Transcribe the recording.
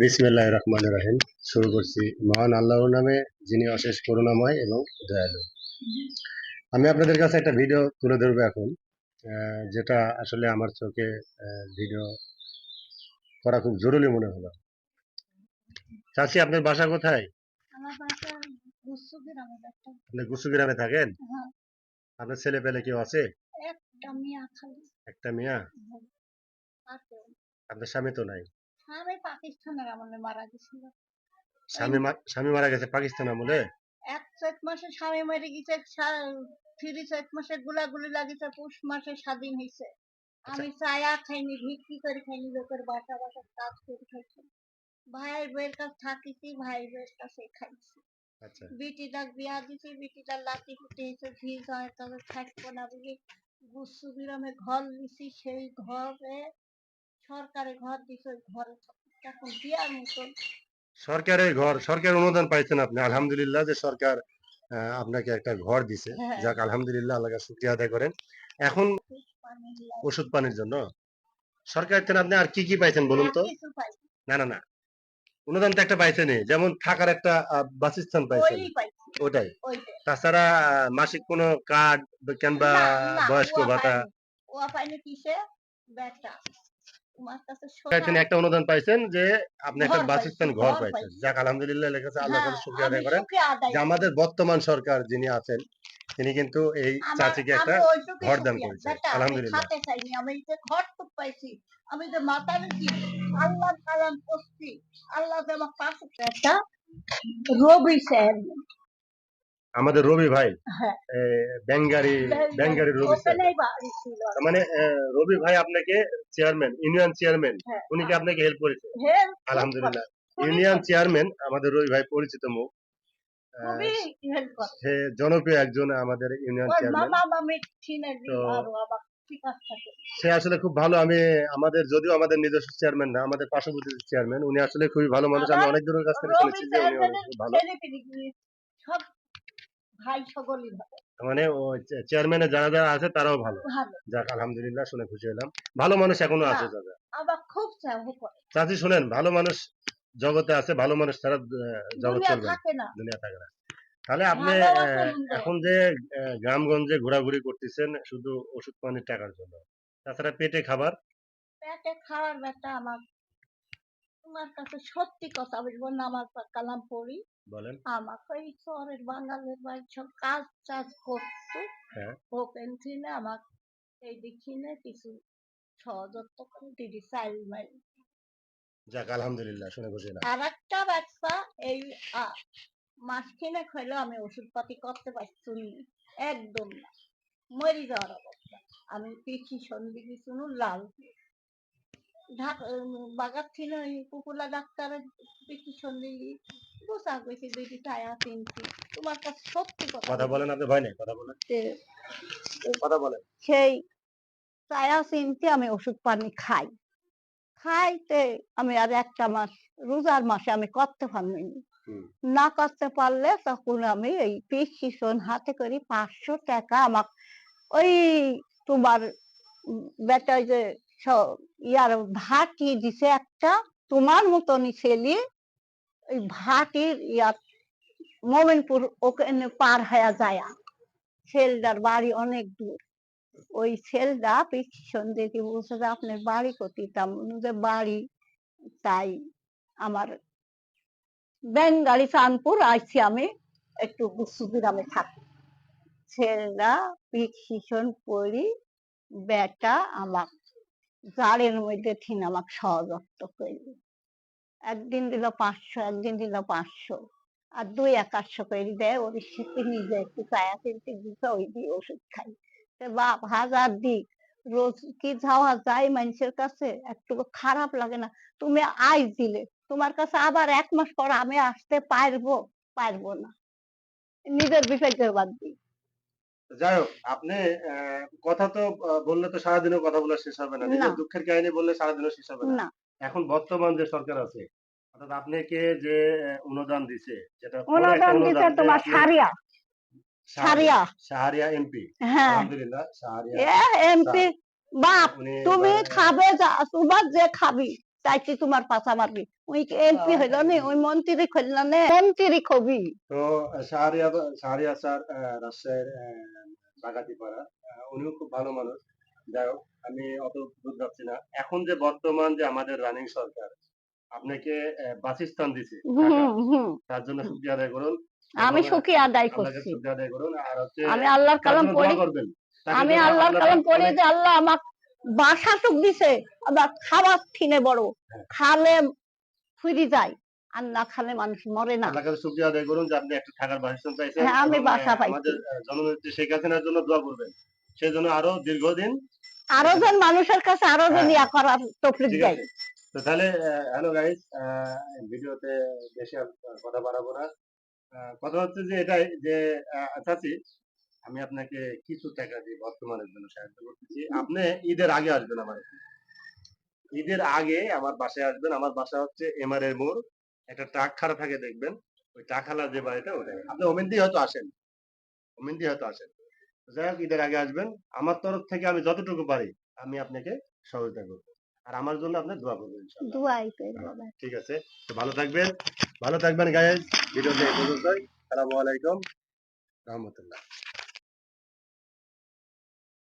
বিসমিল্লাহ রহমান রাহিম। শুরু করছি। মহান আল্লাহর নামে যিনি অশেষ করুণাময় এবং দয়ালু। আমি আপনাদের কাছে একটা ভিডিও তুলে ধরবো এখন যেটা আসলে আমার চোখে ভিডিও করা খুব জরুরি মনে হলো। চাচি আপনার বাসা কোথায়? আপনি গুসু গ্রামে থাকেন? হ্যাঁ, আপনার ছেলে পেলে কেউ আছে? একটা মিয়া আছে। আপনার স্বামী তো নাই। স্বামী পাকিস্তানের আমলে মারা গেছিল। স্বামী স্বামী মারা গেছে পাকিস্তান আমলে? এক চৈত মাসে স্বামী মরে গেছে থ্রি চৈত মাসে গুলাগুলি লাগিছে পুষ মাসে স্বাধীন হয়েছে আমি চায়া খাইনি ভিক্ষি করে খাইনি লোকের বাসা বাসা কাজ করে খাইছি। ভাইয়ের বইয়ের কাছে থাকিছি ভাই বইয়ের কাছে খাইছি। আচ্ছা। বিটিটা বিয়া দিছি বিটিটা লাতি জয়ের কাছে থাকব না বলে গুচ্ছু বিরামে ঘর দিছি সেই ঘরে সরকারে ঘর দিছে ঘরে। এখন মতন। সরকারের ঘর সরকার অনুদান পাইছেন আপনি। আলহামদুলিল্লাহ যে সরকার আপনাকে একটা ঘর দিছে। হ্যাঁ। যাক আলহামদুলিল্লাহ আল্লাহ শুক্রিয়া আদায় করেন। এখন ওষুধ পানির জন্য সরকার থেকে আপনি আর কি কি পাইছেন বলুন তো? না না না। অনুদান তো একটা পাইছেনই। যেমন থাকার একটা বাসস্থান পাইছেন। ওটাই ওইটাই। তাছাড়া মাসিক কোনো কার্ড কিংবা বয়স্ক ভাতা। ওয়া পাইনি কিসে? বেটা তোমার কাছে সোনা পাইছেন একটা অনুদান পাইছেন যে আপনি একটা বাসস্থান ঘর পাইছেন যাক আলহামদুলিল্লাহ লেগেছে আল্লাহ হ্যাঁ, শুক্রিয়া আদায় করেন যে আমাদের বর্তমান সরকার যিনি আছেন তিনি কিন্তু এই চাচিকে একটা ঘর দান সুখী। করেছে। বেটা, আমি আলহামদুলিল্লাহ। আমি যে ঘর তো পাইছি আমি যে মাথা নিছি আল্লাহ কালাম করছি আল্লাহ যে আমার পাশে একটা রবি স্যার আমাদের রবি ভাই হ্যাঁ। ব্যাঙ্গারি ব্যাঙ্গারি রবি মানে রবি ভাই আপনাকে চেয়ারম্যান ইউনিয়ন চেয়ারম্যান হ্যাঁ। উনি কি আপনাকে হেল্প করেছে? হ্যাঁ, আলহামদুলিল্লাহ। ইউনিয়ন চেয়ারম্যান আমাদের রবি ভাই পরিচিত মুখ। সে জনপ্রিয় একজন আমাদের ইউনিয়ন চেয়ারম্যান। তো- সে আসলে খুব ভালো আমি আমাদের যদিও আমাদের নিজস্ব চেয়ারম্যান না আমাদের পার্শ্ববর্তী চেয়ারম্যান উনি আসলে খুবই ভালো মানুষ আমি অনেক জনের কাছ থেকে শুনেছি যে উনি অনেক খুব ভালো ভাই সকলই ভালো। মানে ও চেয়ারম্যানে যারা যারা আছে তারাও ভালো। যাক আলহামদুলিল্লাহ শুনে খুশি হলাম। ভালো মানুষ এখনও আছে। দাদা আবার খুব চাচি শুনেন ভালো মানুষ জগতে আছে ভালো মানুষ ছাড়া জগৎ চলবে দুনিয়া থাকে না। তাহলে আপনি এখন যে গ্রামগঞ্জে ঘোরাঘুরি করতেছেন শুধু ওষুধ পানির টাকার জন্য। তাছাড়া পেটে খাবার? পেটে খাওয়ার ব্যাটা আমার তোমার কাছে সত্যি কথা বলব নামাজ কালাম পড়ি। বলেন। আমাকে এই শহরের বাঙালির বাড়ি সব কাজ টাজ করতো। ওপেন ছিল আমার এই দিকিনে কিছু করে দিদি চাইল মাইল। যাক আলহামদুলিল্লাহ শুনে খুশি হলাম আর একটা বাচ্চা এই মাসখানেক হইল আমি ওষুধপাতি করতে পারছি নি। একদম না। মরি যাওয়ার অবস্থা। আমি সন্ধি কিছু লাল ঢাক- বাগার ছিল ওই কুকুলা ডাক্তারের পিঠি সন্ধি বোঝা গেছে দুইটি টায়া তিনটি। তোমার কাছে সত্যি কথা কথা। বলেন আপনি ভয় নেই কথা বলেন। কথা বলেন। সেই চায়া চিনতে আমি ওষুধ পানি খাই। খাইতে আমি আর একটা মাস রোজার মাসে আমি করতে পারিনি। না। করতে পারলে তখন আমি এই প্রেসক্রিপশন হাতে করে পাঁচশো টাকা আমার ওই তোমার উম বেটা যে ইয়ার ভাটি দিছে একটা, তোমার মতনই ছেলে ভাটির ইয়ার মোমিনপুর ওখানে পার হয়ে যায়। ছেলেটার বাড়ি অনেক দূর। ওই ছেলেটা পিছন দেখে বলছে যে, আপনার বাড়ি কোথায়? যে, বাড়ি তাই আমার বেঙ্গালি চাঁদপুর, আইছি আমি একটু গুসু গ্রামে থাকি। ছেলেটা পিছন পড়ি, বেটা, আমার জাড়ের মধ্যে থিন আমাকে সহযত্ন করলি একদিন দিল পাঁচশো, একদিন দিল পাঁচশো। আর দুই একাশো করে দেয় ওর সাথে নিজে একটু চায়া কিনতে দিতে ওই দিয়ে ওষুধ খাই। বাপ, হাজার দিক। রোজ কি যাওয়া যায় মানুষের কাছে? একটু খারাপ লাগে না। তুমি আজ দিলে, তোমার কাছে আবার এক মাস পর আমি আসতে পারব? পারব না। নিজের বিষয়টা বাদ যাই হোক আপনি কথা তো বললে তো সারাদিনও কথা বলা শেষ হবে না। দুঃখের কাহিনী বললে সারাদিনও শেষ হবে না। এখন বর্তমান যে সরকার আছে অর্থাৎ আপনাকে যে অনুদান দিছে যেটা অনুদান যে তোমার সারিয়া। সারিয়া। শাহরিয়া এমপি। হ্যাঁ। আলহামদুলিল্লাহ এমপি। বাপ তুমি খাবে যা তোমার যে খাবি চাইছি তোমার পাশা মারবি। ওই এমপি হইল নে? ওই মন্ত্রী হইল নে? মন্ত্রী কবি। তো শাহরিয়া শাহরিয়া স্যার রাজশাহীর বাগাতিপাড়া আহ, উনিও খুব ভালো মানুষ। যাই হোক আমি অত দূর যাচ্ছি না। এখন যে বর্তমান যে আমাদের রানিং সরকার আপনাকে বাসস্থান দিছে তার জন্য শুক্রিয়া আদায় করুন। আমি সুখী আদায় করছি। আমি আল্লাহর কালাম পড়ি আমি আল্লাহর আল্লাহ কালাম পড়ি যে আল্লাহ আমাক বাসা সুখ দিছে। আবার খাবার থিনে বড়। হ্যাঁ। খালে ফুরি যায়। আর না খালে মানুষ মরে না। আল্লাহর কাছে শুক্রিয়া আদায় করুন যে আপনি একটা থাকার বাসস্থান পাইছেন হ্যাঁ, আমি বাসা আহ, পাইছি। আমাদের জননেত্রী শেখ হাসিনার জন্য দোয়া করবেন। সেই জন্য আরও দীর্ঘদিন আরও জন মানুষের কাছে আরও জন হ্যাঁ। ইয়া করার তফলিক দেয়। তো তাহলে হ্যালো গাইস ভিডিওতে বেশি কথা বাড়াবো না। কথা হচ্ছে যে এটাই যে চাচি আমি আপনাকে কিছু টাকা দিয়ে বর্তমানের জন্য সাহায্য করতেছি। আপনি ঈদের আগে আসবেন আমার ঈদের আগে আমার বাসায় আসবেন। আমার বাসা হচ্ছে এমআর এর মোড়। একটা ট্রাক খাড়া থাকে দেখবেন ওই ট্রাক খালা যে বাড়িটা ওটাই আপনি ওমেন দিয়ে হয়তো আসেন। ওমেন দিয়ে হয়তো আসেন। যাই হোক ঈদের আগে আসবেন। আমার তরফ থেকে আমি যতটুকু পারি আমি আপনাকে সহযোগিতা করব। আর আমার জন্য আপনি দোয়া করবেন ইনশাআল্লাহ। দুয়াই করে ঠিক আছে। তো ভালো থাকবেন। ভালো থাকবেন গাইজ ভিডিওতে এই পর্যন্তই। আসসালামু আলাইকুম। রহমতুল্লাহ।